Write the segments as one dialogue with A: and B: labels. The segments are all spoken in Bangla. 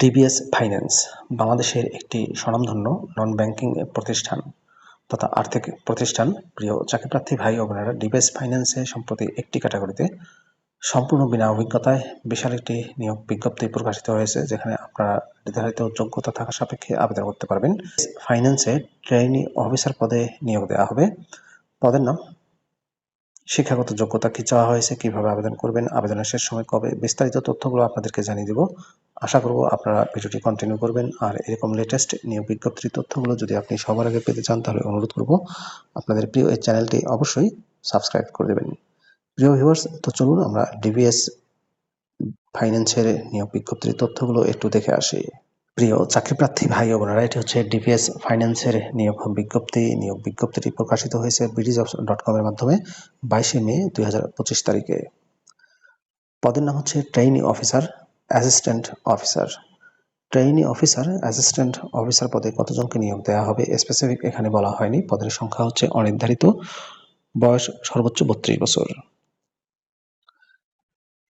A: ডিবিএস ফাইন্যান্স বাংলাদেশের একটি স্বনামধন্য নন ব্যাংকিং প্রতিষ্ঠান তথা আর্থিক প্রতিষ্ঠান। প্রিয় চাকরিপ্রার্থী, ভাই ও বোনেরা ডিবিএস ফাইন্যান্সে সম্প্রতি একটি ক্যাটাগরিতে সম্পূর্ণ বিনা অভিজ্ঞতায় বিশাল একটি নিয়োগ বিজ্ঞপ্তি প্রকাশিত হয়েছে, যেখানে আপনারা নির্ধারিত যোগ্যতা থাকা সাপেক্ষে আবেদন করতে পারবেন। ফাইন্যান্সে ট্রেনি অফিসার পদে নিয়োগ দেওয়া হবে। পদের নাম শিক্ষাগত যোগ্যতা কি চাওয়া হয়েছে, কীভাবে আবেদন করবেন, আবেদনের শেষ সময় কবে, বিস্তারিত তথ্যগুলো আপনাদেরকে জানিয়ে দেব। আশা করব আপনারা ভিডিওটি কন্টিনিউ করবেন। আর এরকম লেটেস্ট নিয়োগ বিজ্ঞপ্তির তথ্যগুলো যদি আপনি সবার আগে পেতে চান, তাহলে অনুরোধ করব আপনাদের প্রিয় এই চ্যানেলটি অবশ্যই সাবস্ক্রাইব করে দেবেন। প্রিয় ভিউয়ার্স তো চলুন আমরা ডিভিএস ফাইন্যান্সের নিয়োগ বিজ্ঞপ্তির তথ্যগুলো একটু দেখে আসি। প্রিয় চাকরিপ্রার্থী ভাই ও বোনেরা, এটি হচ্ছে ডিপিএস ফাইন্যান্সের নিয়োগ বিজ্ঞপ্তি। নিয়োগ বিজ্ঞপ্তিটি প্রকাশিত হয়েছে বিডিজ ডট কমের মাধ্যমে বাইশে মে দুই হাজার পঁচিশ তারিখে। পদের নাম হচ্ছে trainee officer assistant officer trainee officer assistant officer পদে কতজনকে নিয়োগ দেওয়া হবে স্পেসিফিক এখানে বলা হয়নি। পদের সংখ্যা হচ্ছে অনির্ধারিত। বয়স সর্বোচ্চ বত্রিশ বছর।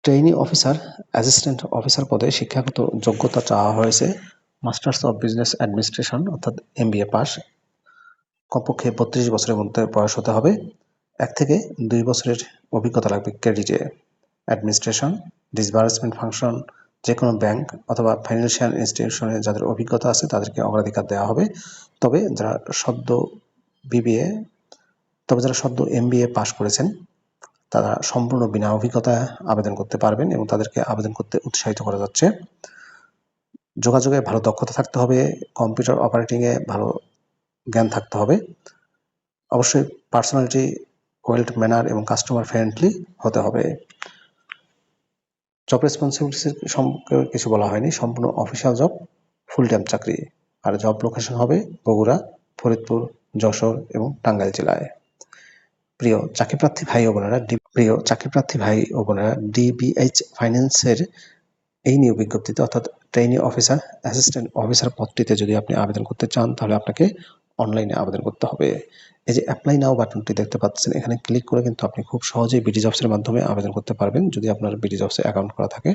A: ট্রেইনি অফিসার অ্যাসিস্ট্যান্ট অফিসার পদে শিক্ষাগত যোগ্যতা চাওয়া হয়েছে। মাস্টার্স অফ বিজনেস অ্যাডমিনিস্ট্রেশন অর্থাৎ এমবিএ পাস। কমপক্ষে বত্রিশ বছরের মধ্যে বয়স হতে হবে। এক থেকে দুই বছরের অভিজ্ঞতা লাগবে ক্রেডিটে অ্যাডমিনিস্ট্রেশন ডিসবার্সমেন্ট ফাংশন যে কোনো ব্যাংক অথবা ফাইন্যান্সিয়াল ইনস্টিটিউশনে যাদের অভিজ্ঞতা আছে তাদেরকে অগ্রাধিকার দেওয়া হবে। তবে যারা সদ্য বিবিএ তবে যারা সদ্য এমবিএ পাশ করেছেন তারা সম্পূর্ণ বিনা অভিজ্ঞতায় আবেদন করতে পারবেন এবং তাদেরকে আবেদন করতে উৎসাহিত করা যাচ্ছে। যোগাযোগে ভালো দক্ষতা থাকতে হবে, কম্পিউটার অপারেটিংয়ে ভালো জ্ঞান থাকতে হবে। অবশ্যই পার্সোনালিটি, ওয়েল্ড ম্যানার এবং কাস্টমার ফ্রেন্ডলি হতে হবে। জব রেসপন্সিবিলিটিস সম্পর্কে কিছু বলা হয়নি, সম্পূর্ণ অফিসিয়াল জব ফুল টাইম চাকরি। আর জব লোকেশন হবে বগুড়া, ফরিদপুর, যশোর এবং টাঙ্গাইল জেলায়। প্রিয় চাকরিপ্রার্থী ভাই ও বোনেরা প্রিয় চাকরিপ্রার্থী ভাই ও বোনেরা ডিবিএইচ ফাইন্যান্সের এই নিয়োগ বিজ্ঞপ্তিতে, অর্থাৎ ট্রেনি অফিসার অ্যাসিস্ট্যান্ট অফিসার পদটিতে যদি আপনি আবেদন করতে চান, তাহলে আপনাকে অনলাইনে আবেদন করতে হবে। এই যে অ্যাপ্লাই নাও বাটনটি দেখতে পাচ্ছেন, এখানে ক্লিক করে কিন্তু আপনি খুব সহজেই বিডি জবসের মাধ্যমে আবেদন করতে পারবেন, যদি আপনার বিডি জবসে অ্যাকাউন্ট করা থাকে।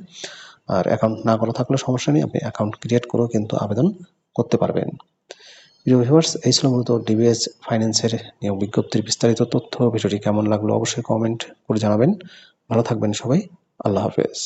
A: আর অ্যাকাউন্ট না করা থাকলে সমস্যা নেই, আপনি অ্যাকাউন্ট ক্রিয়েট করেও কিন্তু আবেদন করতে পারবেন। ভিউয়ার্স, এই ছিল মূলত ডিবিএস ফাইন্যান্সের নিয়োগ বিজ্ঞপ্তির বিস্তারিত তথ্য। ভিডিওটি কেমন লাগল অবশ্যই কমেন্ট করে জানাবেন। ভালো থাকবেন সবাই। আল্লাহ হাফেজ।